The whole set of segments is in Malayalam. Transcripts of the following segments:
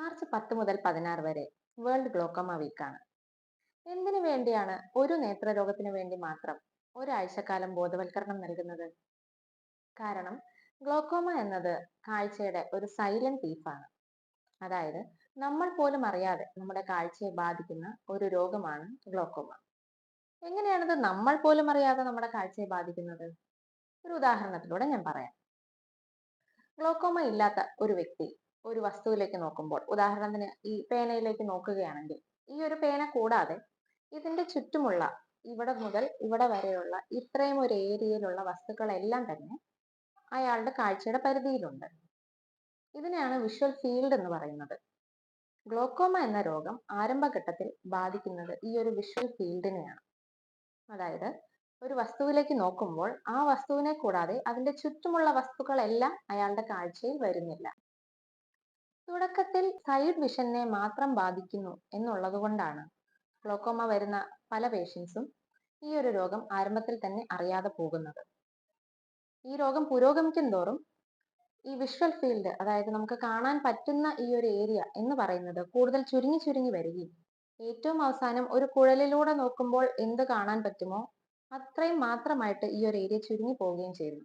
മാർച്ച് പത്ത് മുതൽ പതിനാറ് വരെ വേൾഡ് ഗ്ലോക്കോമ വീക്കാണ് എന്തിനു വേണ്ടിയാണ് ഒരു നേത്രരോഗത്തിന് വേണ്ടി മാത്രം ഒരാഴ്ചക്കാലം ബോധവൽക്കരണം നൽകുന്നത്? കാരണം ഗ്ലോക്കോമ എന്നത് കാഴ്ചയുടെ ഒരു സൈലന്റ് തീഫാണ് അതായത് നമ്മൾ പോലും അറിയാതെ നമ്മുടെ കാഴ്ചയെ ബാധിക്കുന്ന ഒരു രോഗമാണ് ഗ്ലോക്കോമ എങ്ങനെയാണിത് നമ്മൾ പോലും അറിയാതെ നമ്മുടെ കാഴ്ചയെ ബാധിക്കുന്നത്? ഒരു ഉദാഹരണത്തിലൂടെ ഞാൻ പറയാം. ഗ്ലോക്കോമ ഇല്ലാത്ത ഒരു വ്യക്തി ഒരു വസ്തുവിലേക്ക് നോക്കുമ്പോൾ ഉദാഹരണത്തിന് ഈ പേനയിലേക്ക് നോക്കുകയാണെങ്കിൽ ഈ ഒരു പേന കൂടാതെ ഇതിന്റെ ചുറ്റുമുള്ള ഇവിടെ മുതൽ ഇവിടെ വരെയുള്ള ഇത്രയും ഒരു ഏരിയയിലുള്ള വസ്തുക്കളെല്ലാം തന്നെ അയാളുടെ കാഴ്ചയുടെ പരിധിയിലുണ്ട്. ഇതിനെയാണ് വിഷ്വൽ ഫീൽഡ് എന്ന് പറയുന്നത്. ഗ്ലോക്കോമ എന്ന രോഗം ആരംഭഘട്ടത്തിൽ ബാധിക്കുന്നത് ഈ ഒരു വിഷ്വൽ ഫീൽഡിനെയാണ് അതായത് ഒരു വസ്തുവിലേക്ക് നോക്കുമ്പോൾ ആ വസ്തുവിനെ കൂടാതെ അതിന്റെ ചുറ്റുമുള്ള വസ്തുക്കളെല്ലാം അയാളുടെ കാഴ്ചയിൽ വരുന്നില്ല. തുടക്കത്തിൽ സൈഡ് വിഷനെ മാത്രം ബാധിക്കുന്നു എന്നുള്ളത് കൊണ്ടാണ്. ഗ്ലോക്കോമ വരുന്ന പല പേഷ്യൻസും ഈ ഒരു രോഗം ആരംഭത്തിൽ തന്നെ അറിയാതെ പോകുന്നത്. ഈ രോഗം പുരോഗമിക്കും തോറും ഈ വിഷ്വൽ ഫീൽഡ് അതായത് നമുക്ക് കാണാൻ പറ്റുന്ന ഈ ഒരു ഏരിയ എന്ന് പറയുന്നത് കൂടുതൽ ചുരുങ്ങി ചുരുങ്ങി വരികയും ഏറ്റവും അവസാനം ഒരു കുഴലിലൂടെ നോക്കുമ്പോൾ എന്ത് കാണാൻ പറ്റുമോ അത്രയും മാത്രമായിട്ട് ഈ ഒരു ഏരിയ ചുരുങ്ങി പോവുകയും ചെയ്യുന്നു.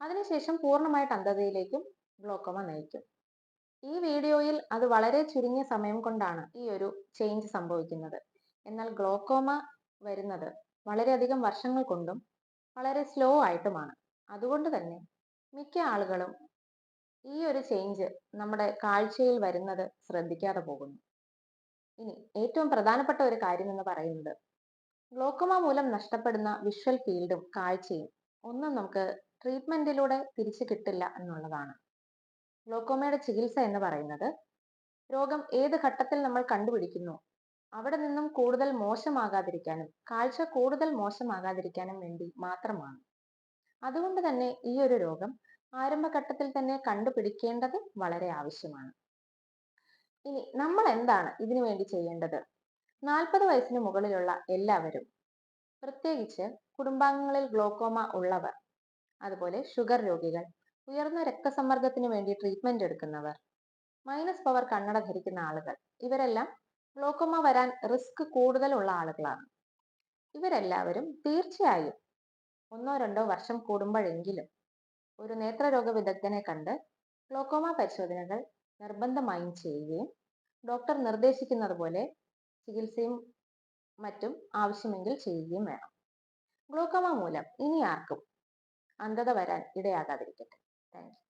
അതിനുശേഷം പൂർണമായിട്ട് അന്ധതയിലേക്കും ഗ്ലോക്കോമ നയിക്കും. ഈ വീഡിയോയിൽ അത് വളരെ ചുരുങ്ങിയ സമയം കൊണ്ടാണ് ഈ ഒരു ചേഞ്ച് സംഭവിക്കുന്നത്. എന്നാൽ ഗ്ലോക്കോമ വരുന്നത് വളരെയധികം വർഷങ്ങൾ കൊണ്ടും വളരെ സ്ലോ ആയിട്ടുമാണ്. അതുകൊണ്ട് തന്നെ മിക്ക ആളുകളും ഈ ഒരു ചേഞ്ച് നമ്മുടെ കാഴ്ചയിൽ വരുന്നത് ശ്രദ്ധിക്കാതെ പോകുന്നു. ഇനി ഏറ്റവും പ്രധാനപ്പെട്ട ഒരു കാര്യം എന്ന് പറയുന്നത് ഗ്ലോക്കോമ മൂലം നഷ്ടപ്പെടുന്ന വിഷ്വൽ ഫീൽഡും കാഴ്ചയും ഒന്നും നമുക്ക് ട്രീറ്റ്മെന്റിലൂടെ തിരിച്ചു കിട്ടില്ല എന്നുള്ളതാണ്. ഗ്ലോക്കോമയുടെ ചികിത്സ എന്ന് പറയുന്നത് രോഗം ഏത് ഘട്ടത്തിൽ നമ്മൾ കണ്ടുപിടിക്കുന്നു? അവിടെ നിന്നും കൂടുതൽ മോശമാകാതിരിക്കാനും കാഴ്ച കൂടുതൽ മോശമാകാതിരിക്കാനും വേണ്ടി മാത്രമാണ്. അതുകൊണ്ട് തന്നെ ഈ ഒരു രോഗം ആരംഭഘട്ടത്തിൽ തന്നെ കണ്ടുപിടിക്കേണ്ടത് വളരെ ആവശ്യമാണ്. ഇനി നമ്മൾ എന്താണ് ഇതിനു വേണ്ടി ചെയ്യേണ്ടത്? നാൽപ്പത് വയസ്സിന് മുകളിലുള്ള എല്ലാവരും പ്രത്യേകിച്ച് കുടുംബാംഗങ്ങളിൽ ഗ്ലോക്കോമ ഉള്ളവർ അതുപോലെ ഷുഗർ രോഗികൾ ഉയർന്ന രക്തസമ്മർദ്ദത്തിന് വേണ്ടി ട്രീറ്റ്മെന്റ് എടുക്കുന്നവർ. മൈനസ് പവർ കണ്ണട ധരിക്കുന്ന ആളുകൾ. ഇവരെല്ലാം ഗ്ലോക്കോമ വരാൻ റിസ്ക് കൂടുതലുള്ള ആളുകളാണ്. ഇവരെല്ലാവരും തീർച്ചയായും ഒന്നോ രണ്ടോ വർഷം കൂടുമ്പോഴെങ്കിലും ഒരു നേത്രരോഗ വിദഗ്ധനെ കണ്ട് ഗ്ലോക്കോമ പരിശോധനകൾ നിർബന്ധമായും ചെയ്യുകയും ഡോക്ടർ നിർദ്ദേശിക്കുന്നത് പോലെ ചികിത്സയും മറ്റും ആവശ്യമെങ്കിൽ ചെയ്യുകയും വേണം. ഗ്ലോക്കോമ മൂലം ഇനി ആർക്കും അന്ധത വരാൻ ഇടയാകാതിരിക്കട്ടെ. Thank you.